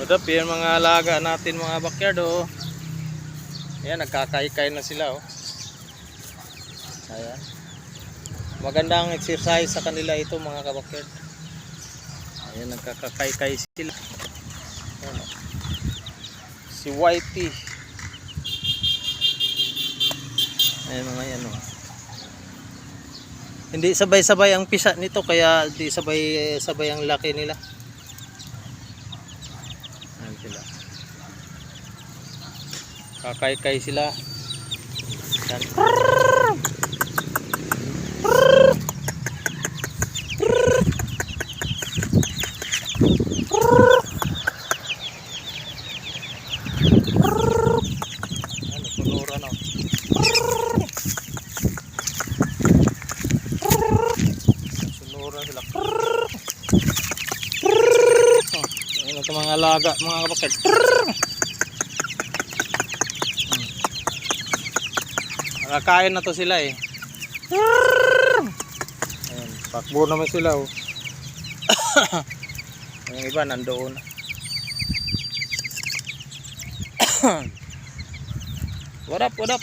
Udap, yan mga alaga natin mga backyard oh. Ayan, nagkakaykay na sila oh. Ayan. Magandang exercise sa kanila ito mga kabakyard. Ayan, nagkakaykay sila. Ayan, oh. Si Whitey. Ayan mga yan oh. Hindi sabay-sabay ang pisa nito kaya di sabay sabay ang laki nila. Ayan sila. Kakaykay sila. Yan. Ano, sunuran oh. Sunuran sila. Oh, Ayun ito mga alaga, mga kapakit. Nakakain na to sila eh. Ayun, pakbo naman sila oh. Yung iba nandoon. what up, what up?